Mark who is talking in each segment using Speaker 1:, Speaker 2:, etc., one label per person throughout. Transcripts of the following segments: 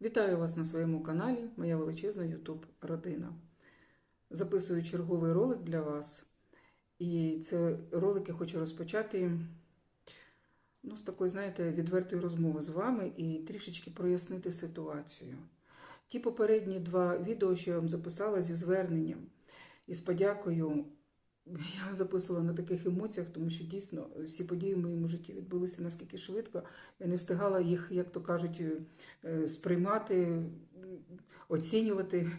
Speaker 1: Вітаю вас на своєму каналі, моя величезна YouTube родина. Записую черговий ролик для вас. І це ролик я хочу розпочати ну, з такої, знаєте, відвертої розмови з вами і трішечки прояснити ситуацію. Ті попередні два відео, що я вам записала зі зверненням і з подякою, я записувала на таких емоціях, тому що дійсно всі події в моєму житті відбулися наскільки швидко. Я не встигала їх, як то кажуть, е, сприймати, оцінювати.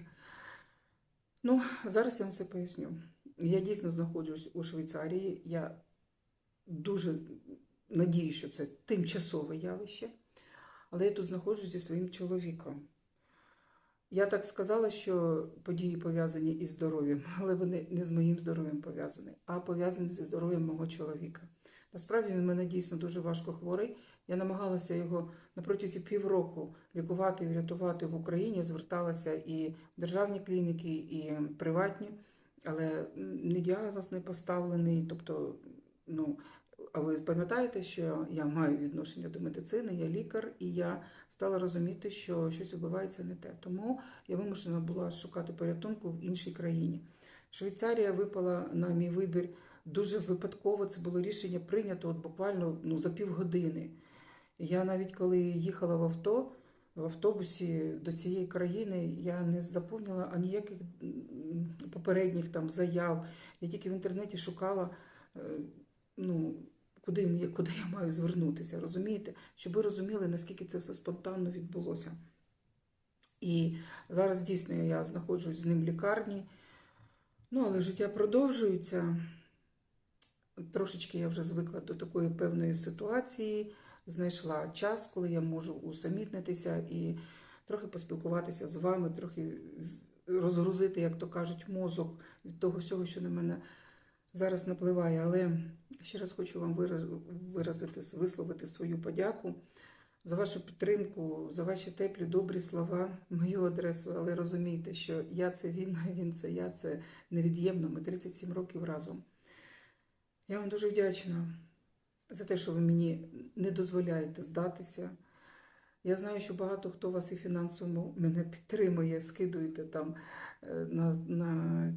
Speaker 1: Ну, зараз я вам все поясню. Я дійсно знаходжусь у Швейцарії. Я дуже надію, що це тимчасове явище. Але я тут знаходжусь зі своїм чоловіком. Я так сказала, що події пов'язані із здоров'ям, але вони не з моїм здоров'ям пов'язані, а пов'язані зі здоров'ям мого чоловіка. Насправді він мене дійсно дуже важко хворий. Я намагалася його на протязі півроку лікувати і врятувати в Україні. Зверталася і в державні клініки, і приватні, але ні діагноз не поставлений. Тобто, ну, а ви пам'ятаєте, що я маю відношення до медицини, я лікар, і я стала розуміти, що щось відбувається не те. Тому я вимушена була шукати порятунку в іншій країні. Швейцарія випала на мій вибір дуже випадково. Це було рішення прийнято от буквально ну, за півгодини. Я навіть коли їхала в авто, в автобусі до цієї країни, я не заповнила аніяких м, попередніх там заяв. Я тільки в інтернеті шукала. е, ну, куди, куди я маю звернутися, розумієте? Щоб ви розуміли, наскільки це все спонтанно відбулося. І зараз дійсно я знаходжусь з ним в лікарні. Ну, але життя продовжується. Трошечки я вже звикла до такої певної ситуації, знайшла час, коли я можу усамітнитися і трохи поспілкуватися з вами, трохи розгрузити, як то кажуть, мозок від того всього, що на мене зараз напливає. Але ще раз хочу вам виразити, висловити свою подяку за вашу підтримку, за ваші теплі, добрі слова мою адресу. Але розумійте, що я це він, а він це я, це невід'ємно. Ми 37 років разом. Я вам дуже вдячна за те, що ви мені не дозволяєте здатися. Я знаю, що багато хто вас і фінансово мене підтримує, скидуєте там е, на, на,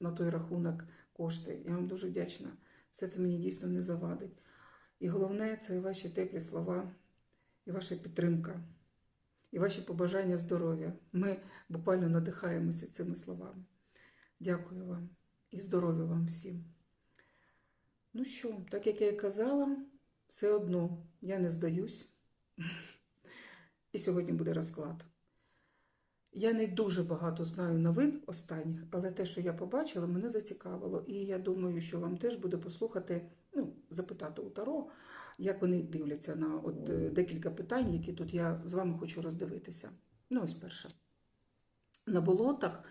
Speaker 1: на той рахунок кошти. Я вам дуже вдячна. Все це мені дійсно не завадить. І головне це ваші теплі слова і ваша підтримка, і ваші побажання здоров'я. Ми буквально надихаємося цими словами. Дякую вам і здоров'я вам всім. Ну що, так як я і казала, все одно я не здаюсь. І сьогодні буде розклад. Я не дуже багато знаю новин останніх, але те, що я побачила, мене зацікавило. І я думаю, що вам теж буде послухати, ну, запитати у Таро, як вони дивляться на от е, декілька питань, які тут я з вами хочу роздивитися. Ну, ось перше. На болотах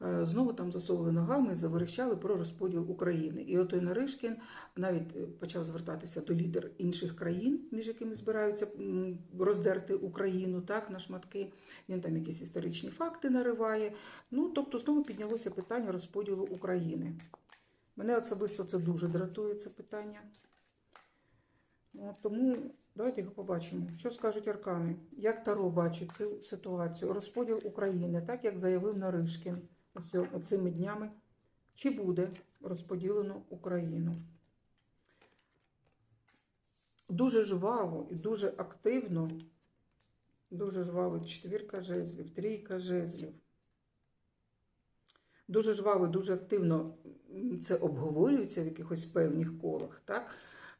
Speaker 1: знову там засовували ногами, заверещали про розподіл України. І отой Наришкін навіть е, почав звертатися до лідер інших країн, між якими збираються роздерти Україну так, на шматки. Він там якісь історичні факти нариває. Ну, тобто, знову піднялося питання розподілу України. Мене особисто це дуже дратує, це питання. Тому давайте його побачимо. Що скажуть аркани? Як Таро бачить цю ситуацію? Розподіл України, так як заявив Наришкін ось оцими днями. Чи буде розподілено Україну? Дуже жваво і дуже активно, дуже жваво четвірка жезлів, трійка жезлів. Дуже жваво, і дуже активно це обговорюється в якихось певних колах, так?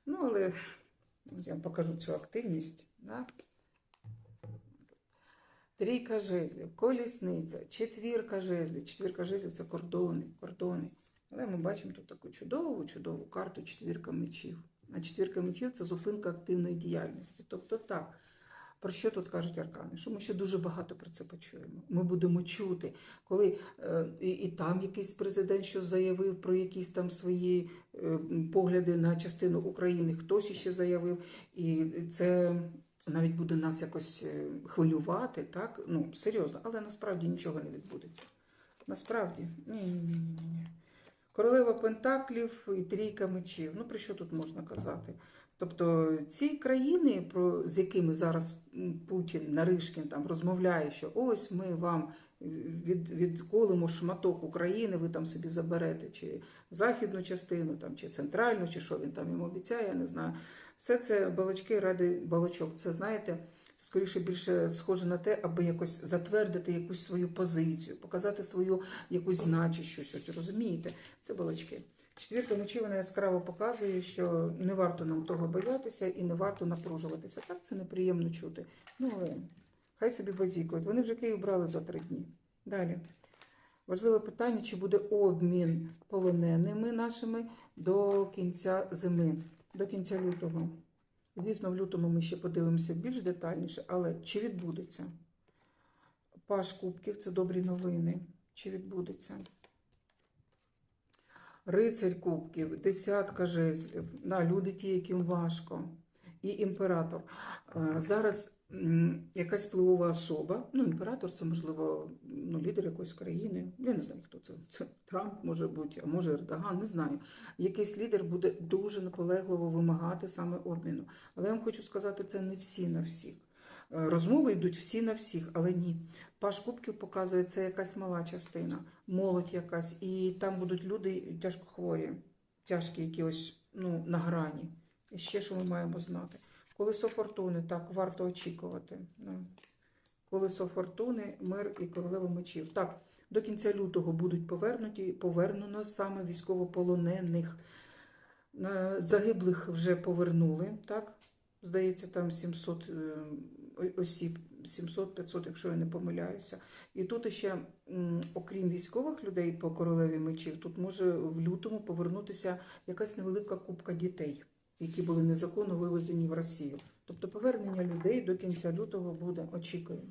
Speaker 1: Ну, але я вам покажу цю активність. Да? Трійка жезлів, колісниця, четвірка жезлів. Четвірка жезлів це кордони, кордони. Але ми бачимо тут таку чудову, чудову карту четвірка мечів. А четвірка мечів це зупинка активної діяльності. Тобто так. Про що тут кажуть аркани? Що ми ще дуже багато про це почуємо. Ми будемо чути, коли е, і, і там якийсь президент щось заявив про якісь там свої е, погляди на частину України, хтось іще заявив, і це навіть буде нас якось е, хвилювати, так? Ну, серйозно, але насправді нічого не відбудеться. Насправді, ні, ні, ні, ні, ні. Королева Пентаклів і трійка мечів. Ну, про що тут можна казати? Тобто ці країни, про, з якими зараз Путін, Наришкін там розмовляє, що ось ми вам від, відколимо шматок України, ви там собі заберете, чи західну частину, там, чи центральну, чи що він там їм обіцяє, я не знаю. Все це балачки ради балачок. Це знаєте, скоріше більше схоже на те, аби якось затвердити якусь свою позицію, показати свою якусь значущість. От розумієте, це балачки. Четвірка мечів вона яскраво показує, що не варто нам того боятися і не варто напружуватися. Так це неприємно чути. Ну, але хай собі базікують. Вони вже Київ брали за три дні. Далі. Важливе питання, чи буде обмін полоненими нашими до кінця зими, до кінця лютого. Звісно, в лютому ми ще подивимося більш детальніше, але чи відбудеться? Паш Кубків це добрі новини. Чи відбудеться? Рицарь Кубків, десятка жезлів, на люди ті, яким важко, і імператор. Е, Зараз якась впливова особа, ну, імператор це, можливо, ну, лідер якоїсь країни. Я не знаю, хто це. Це Трамп може бути, а може Ердоган, не знаю. Якийсь лідер буде дуже наполегливо вимагати саме обміну. Але я вам хочу сказати, це не всі на всіх. Е, Розмови йдуть всі на всіх, але ні. Паш Кубків показує, це якась мала частина, молодь якась, і там будуть люди тяжко хворі, тяжкі, які ось ну, на грані. І ще що ми маємо знати. Колесо фортуни, так, варто очікувати. Ну. Колесо фортуни, мир і королева мечів. Так, до кінця лютого будуть повернуті, повернено саме військовополонених. Е, Загиблих вже повернули, так? Здається, там 700 е, осіб, 700-500, якщо я не помиляюся. І тут ще, окрім військових людей по королеві мечів, тут може в лютому повернутися якась невелика купка дітей, які були незаконно вивезені в Росію. Тобто повернення людей до кінця лютого буде, очікуємо.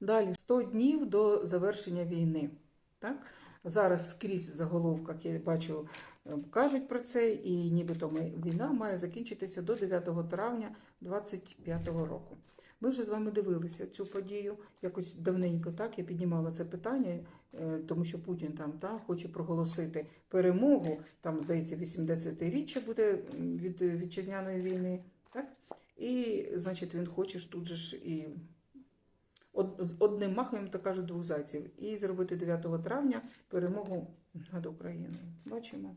Speaker 1: Далі 100 днів до завершення війни. Так? Зараз скрізь в заголовках я бачу, е, кажуть про це, і нібито війна має закінчитися до 9 травня 2025 року. Ми вже з вами дивилися цю подію якось давненько. Так я піднімала це питання, е, тому що Путін там та, хоче проголосити перемогу. Там здається, 80-річчя буде від вітчизняної війни. Так і значить він хоче ж тут же ж і одним махом, то кажуть, двох зайців, і зробити 9 травня перемогу над Україною. Бачимо.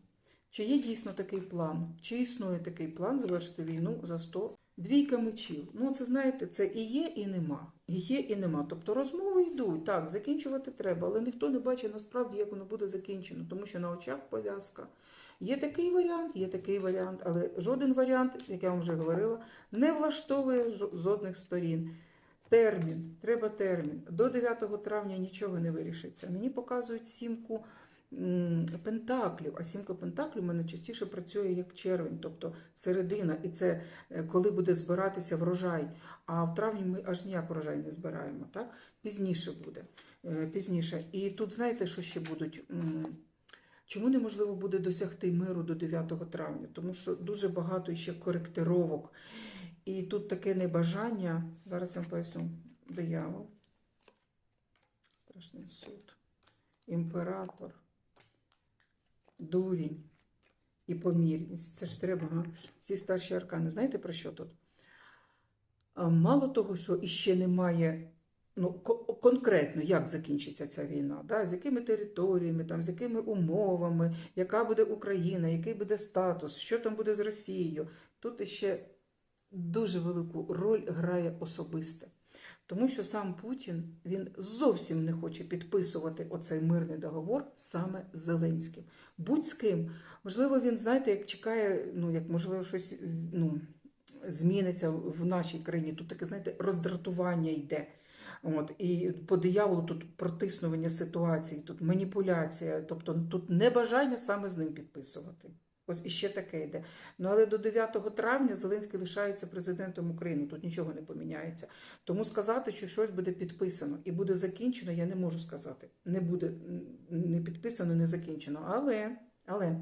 Speaker 1: Чи є дійсно такий план? Чи існує такий план завершити війну за 100 Двійка мечів. Ну, це знаєте, це і є, і нема. І є, і нема. Тобто розмови йдуть, так, закінчувати треба, але ніхто не бачить насправді, як воно буде закінчено, тому що на очах пов'язка. Є такий варіант, є такий варіант, але жоден варіант, як я вам вже говорила, не влаштовує жодних сторін. Термін, треба термін. До 9 травня нічого не вирішиться. Мені показують сімку пентаклів, а сімка пентаклів у мене частіше працює як червень, тобто середина, і це е, коли буде збиратися врожай. А в травні ми аж ніяк врожай не збираємо. Так? Пізніше буде. Е, Пізніше. І тут знаєте, що ще будуть? Чому неможливо буде досягти миру до 9 травня? Тому що дуже багато ще коректировок. І тут таке небажання. Зараз я вам поясню. Диявол. Страшний суд. Імператор. Дурінь і помірність. Це ж треба, всі старші аркани. Знаєте про що тут? Мало того, що іще немає ну, конкретно, як закінчиться ця війна, да? з якими територіями, там, з якими умовами, яка буде Україна, який буде статус, що там буде з Росією. Тут іще дуже велику роль грає особисте. Тому що сам Путін він зовсім не хоче підписувати оцей мирний договор саме з Зеленським. Будь з ким. Можливо, він, знаєте, як чекає, ну як можливо, щось ну, зміниться в нашій країні. Тут таке, знаєте, роздратування йде. От, і по дияволу тут протиснування ситуації, тут маніпуляція, тобто тут небажання саме з ним підписувати. Ось іще таке йде. Ну але до 9 травня Зеленський лишається президентом України. Тут нічого не поміняється. Тому сказати, що щось буде підписано і буде закінчено, я не можу сказати. Не буде не підписано, не закінчено. Але, але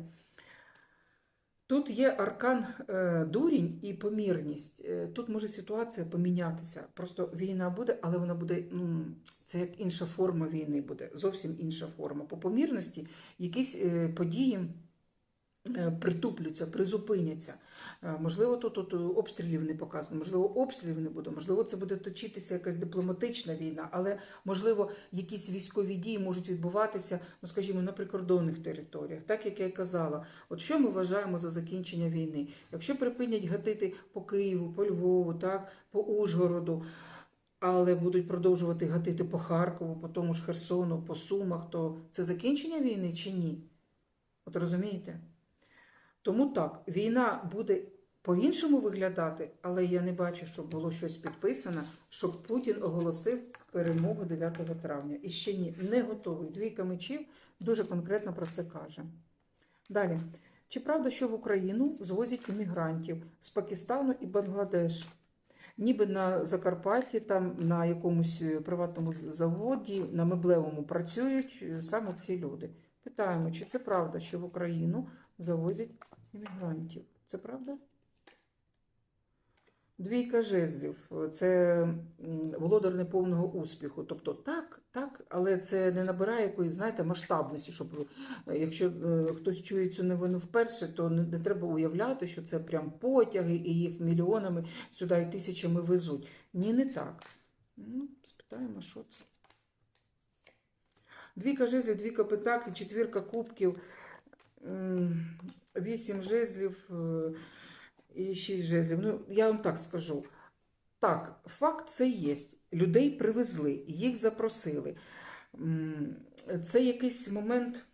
Speaker 1: тут є аркан е, дурінь і помірність. Е, тут може ситуація помінятися. Просто війна буде, але вона буде. Ну, це як інша форма війни буде, зовсім інша форма. По помірності якісь е, події е, притупляться, призупиняться. Е, Можливо, тут, тут обстрілів не показано, можливо, обстрілів не буде, можливо, це буде точитися якась дипломатична війна, але можливо, якісь військові дії можуть відбуватися, ну скажімо, на прикордонних територіях, так як я й казала. От що ми вважаємо за закінчення війни? Якщо припинять гатити по Києву, по Львову, так, по Ужгороду. Але будуть продовжувати гатити по Харкову, по тому ж Херсону, по Сумах, то це закінчення війни чи ні? От розумієте? Тому так, війна буде по-іншому виглядати, але я не бачу, щоб було щось підписано, щоб Путін оголосив перемогу 9 травня. І ще ні, не готовий. Двійка мечів дуже конкретно про це каже. Далі. Чи правда, що в Україну звозять іммігрантів з Пакистану і Бангладеш? Ніби на Закарпатті, там на якомусь е, приватному заводі, на меблевому працюють е, саме ці люди. Питаємо, чи це правда, що в Україну завозять іммігрантів? Це правда? Двійка жезлів це володар неповного успіху. Тобто так, так, але це не набирає якоїсь, знаєте, масштабності, щоб е, якщо е, хтось чує цю новину вперше, то не, не треба уявляти, що це прям потяги і їх мільйонами сюди і тисячами везуть. Ні, не так. Ну, спитаємо, що це. Двійка жезлів, двійка пентаклів, четвірка кубків, м, вісім жезлів. е, і шість жезлів. Ну, я вам так скажу. Так, факт це є. Людей привезли, їх запросили. Це якийсь момент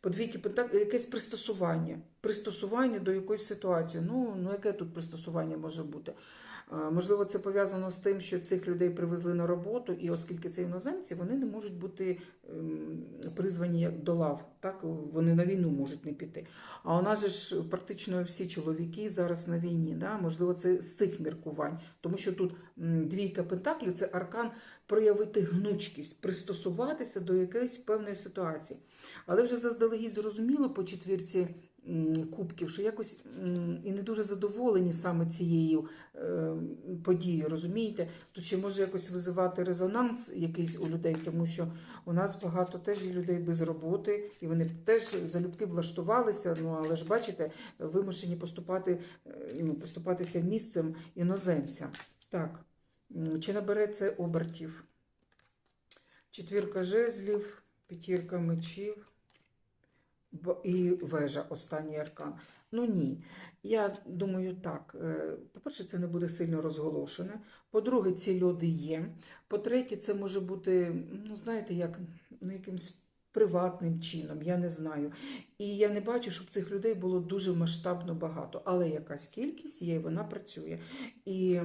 Speaker 1: подвійки якесь пристосування. Пристосування до якоїсь ситуації. Ну, ну яке тут пристосування може бути? Е, Можливо, це пов'язано з тим, що цих людей привезли на роботу, і оскільки це іноземці, вони не можуть бути ем, призвані до лав. Так вони на війну можуть не піти. А у нас же ж практично всі чоловіки зараз на війні. Да? Можливо, це з цих міркувань, тому що тут двійка пентаклів це аркан проявити гнучкість, пристосуватися до якоїсь певної ситуації. Але вже заздалегідь зрозуміло по четвірці кубків, що якось і не дуже задоволені саме цією е, подією, розумієте? Тут ще може якось визивати резонанс якийсь у людей, тому що у нас багато теж людей без роботи, і вони теж залюбки влаштувалися. Ну але ж бачите, вимушені поступати, е, ну, поступатися місцем іноземцям. Так, чи набере це обертів? Четвірка жезлів, п'ятірка мечів і вежа, останній аркан. Ну ні. Я думаю, так. Е, По-перше, це не буде сильно розголошене. По-друге, ці люди є. По-третє, це може бути, ну знаєте, як ну, якимсь приватним чином, я не знаю. І я не бачу, щоб цих людей було дуже масштабно багато, але якась кількість є, вона працює. І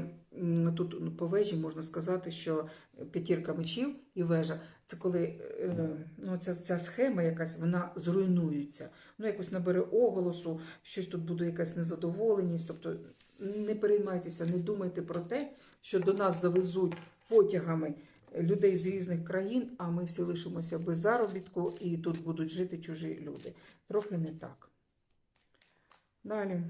Speaker 1: тут ну, по вежі можна сказати, що п'ятірка мечів і вежа це коли е, ну, ця, ця схема якась вона зруйнується. Ну, якось набере оголосу, щось тут буде якась незадоволеність. Тобто не переймайтеся, не думайте про те, що до нас завезуть потягами людей з різних країн, а ми всі лишимося без заробітку, і тут будуть жити чужі люди. Трохи не так. Далі.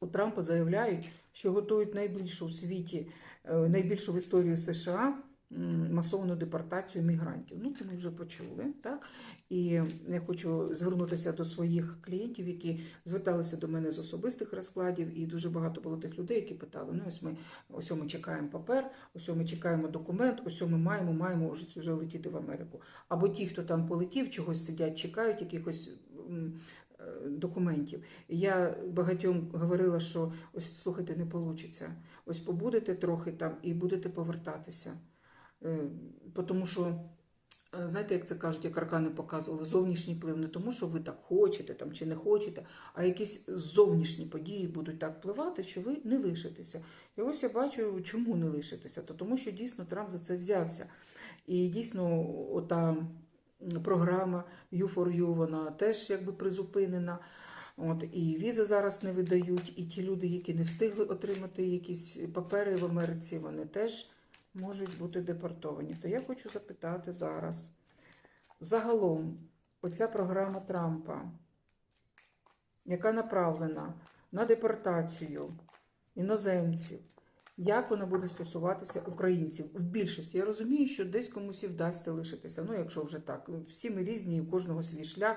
Speaker 1: У Трампа заявляють, що готують найбільшу в світі, е, найбільшу в історії США м, масовану депортацію мігрантів. Ну, це ми вже почули. Так? І я хочу звернутися до своїх клієнтів, які зверталися до мене з особистих розкладів, і дуже багато було тих людей, які питали: ну, ось ми ось ми чекаємо папер, ось ми чекаємо документ, ось ми маємо, маємо вже, вже летіти в Америку. Або ті, хто там полетів, чогось сидять, чекають якихось. е, Документів. Я багатьом говорила, що ось слухайте, не вийде. Ось побудете трохи там і будете повертатися. Е, Тому що, е, знаєте, як це кажуть, як аркани показували, зовнішній вплив не тому, що ви так хочете там, чи не хочете, а якісь зовнішні події будуть так впливати, що ви не лишитеся. І ось я бачу, чому не лишитеся. То тому що дійсно Трамп за це взявся. І дійсно, ота програма U4U, вона теж якби призупинена. От, і візи зараз не видають, і ті люди, які не встигли отримати якісь папери в Америці, вони теж можуть бути депортовані. То я хочу запитати зараз. Загалом, оця програма Трампа, яка направлена на депортацію іноземців, як вона буде стосуватися українців в більшості? Я розумію, що десь комусь і вдасться лишитися. Ну, якщо вже так, всі ми різні, у кожного свій шлях.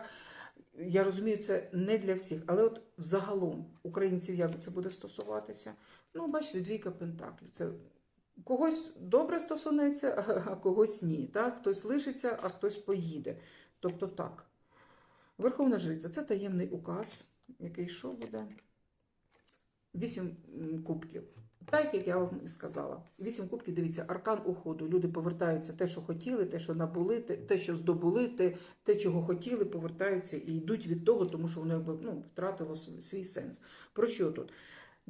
Speaker 1: Я розумію, це не для всіх, але от загалом українців як це буде стосуватися? Ну, бачите, двійка пентаклів. Це когось добре стосунеться, а, когось ні. Так? Хтось лишиться, а хтось поїде. Тобто так. Верховна жриця це таємний указ, який що буде? Вісім кубків. Так, як я вам і сказала. Вісім кубків, дивіться, аркан уходу. Люди повертаються те, що хотіли, те, що набули, те що здобули, те, те, чого хотіли, повертаються і йдуть від того, тому що воно ну, втратило свій сенс. Про що тут?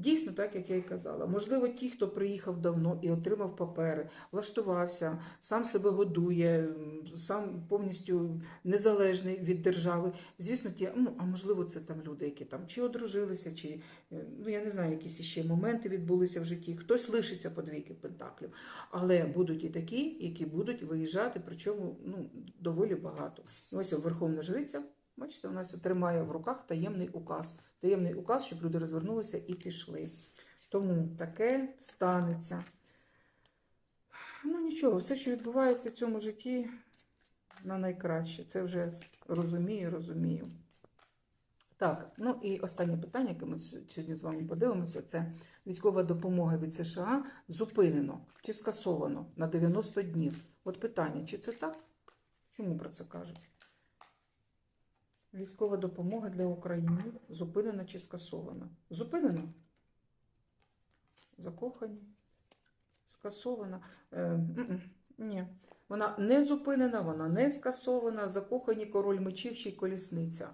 Speaker 1: Дійсно, так як я і казала, можливо, ті, хто приїхав давно і отримав папери, влаштувався, сам себе годує, сам повністю незалежний від держави. Звісно, ті, ну а можливо, це там люди, які там чи одружилися, чи е, ну я не знаю, якісь ще моменти відбулися в житті. Хтось лишиться по двійки пентаклів, але будуть і такі, які будуть виїжджати, причому ну доволі багато. Ось Верховна Жриця. Бачите, у нас тримає в руках таємний указ. Таємний указ, щоб люди розвернулися і пішли. Тому таке станеться. Ну нічого, все, що відбувається в цьому житті, на найкраще. Це вже розумію, розумію. Так, ну і останнє питання, яке ми сьогодні з вами подивимося, це військова допомога від США зупинено чи скасовано на 90 днів. От питання, чи це так? Чому про це кажуть? Військова допомога для України зупинена чи скасована? Зупинена? Закохані? Скасована? Е, ні. Вона не зупинена, вона не скасована. Закохані король мечів чи колісниця.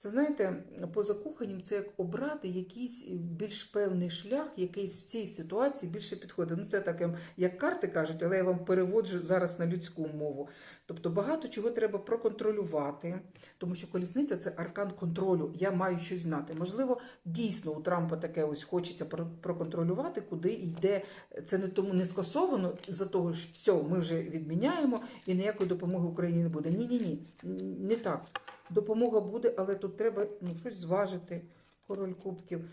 Speaker 1: Це знаєте, по закоханням це як обрати якийсь більш певний шлях, якийсь в цій ситуації більше підходить. Ну, це так, ем, як карти кажуть, але я вам переводжу зараз на людську мову. Тобто багато чого треба проконтролювати, тому що колісниця це аркан контролю. Я маю щось знати. Можливо, дійсно у Трампа таке ось хочеться проконтролювати, куди йде. Це не тому не скасовано за того, що все, ми вже відміняємо і ніякої допомоги Україні не буде. Ні, ні, ні, не так. Допомога буде, але тут треба ну, щось зважити. Король кубків.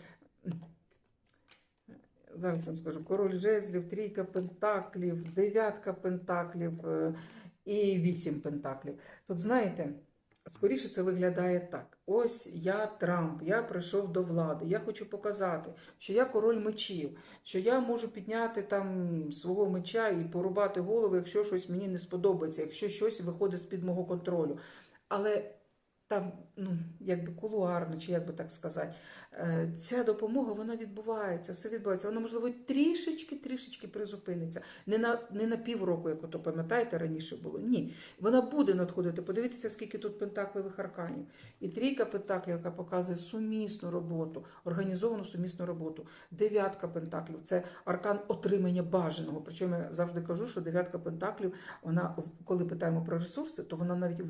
Speaker 1: Зараз вам скажу: король жезлів, трійка пентаклів, дев'ятка пентаклів е, і вісім пентаклів. Тут знаєте, скоріше це виглядає так: ось я Трамп, я прийшов до влади, я хочу показати, що я король мечів, що я можу підняти там свого меча і порубати голову, якщо щось мені не сподобається, якщо щось виходить з-під мого контролю. Але там, ну, якби кулуарно, чи як би так сказати, ця допомога вона відбувається, все відбувається. Вона, можливо, трішечки-трішечки призупиниться. Не на, не на півроку, як ото пам'ятаєте, раніше було. Ні. Вона буде надходити. Подивіться, скільки тут пентакливих арканів. І трійка пентаклів, яка показує сумісну роботу, організовану сумісну роботу. Дев'ятка пентаклів це аркан отримання бажаного. Причому я завжди кажу, що дев'ятка пентаклів, вона, коли питаємо про ресурси, то вона навіть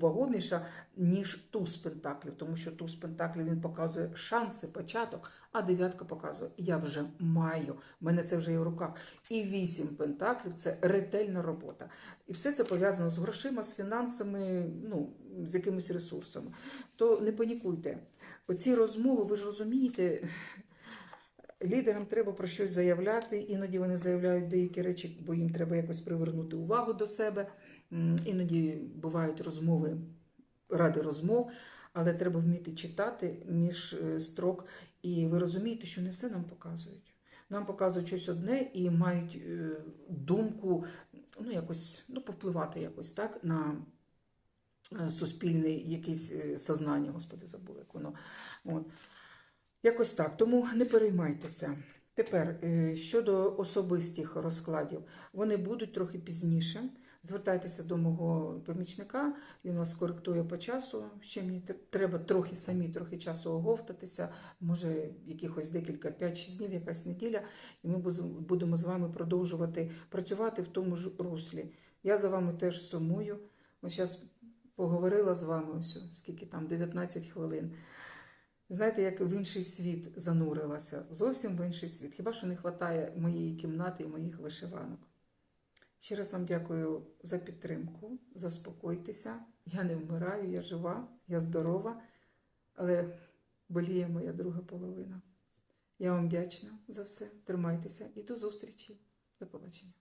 Speaker 1: вагоміша, ніж туз пентаклів, тому що туз пентаклів він показує шанси, початок, а дев'ятка показує, я вже маю, в мене це вже є в руках. І вісім пентаклів це ретельна робота. І все це пов'язано з грошима, з фінансами, ну, з якимись ресурсами. То не панікуйте. Оці розмови, ви ж розумієте. Лідерам треба про щось заявляти, іноді вони заявляють деякі речі, бо їм треба якось привернути увагу до себе. Іноді бувають розмови ради розмов, але треба вміти читати між е, строк. І ви розумієте, що не все нам показують. Нам показують щось одне і мають е, думку, ну якось ну, повпливати якось так на е, суспільне якесь сознання, господи, забула, як воно. От. Якось так. Тому не переймайтеся. Тепер щодо особистих розкладів, вони будуть трохи пізніше. Звертайтеся до мого помічника, він вас коректує по часу. Ще мені треба трохи самі трохи часу оговтатися, може якихось декілька 5-6 днів, якась неділя, і ми будемо з вами продовжувати працювати в тому ж руслі. Я за вами теж сумую. Ось зараз поговорила з вами ось скільки там 19 хвилин. Знаєте, як в інший світ занурилася, зовсім в інший світ. Хіба що не вистачає моєї кімнати і моїх вишиванок. Ще раз вам дякую за підтримку. Заспокойтеся. Я не вмираю, я жива, я здорова, але боліє моя друга половина. Я вам вдячна за все. Тримайтеся і до зустрічі. До побачення.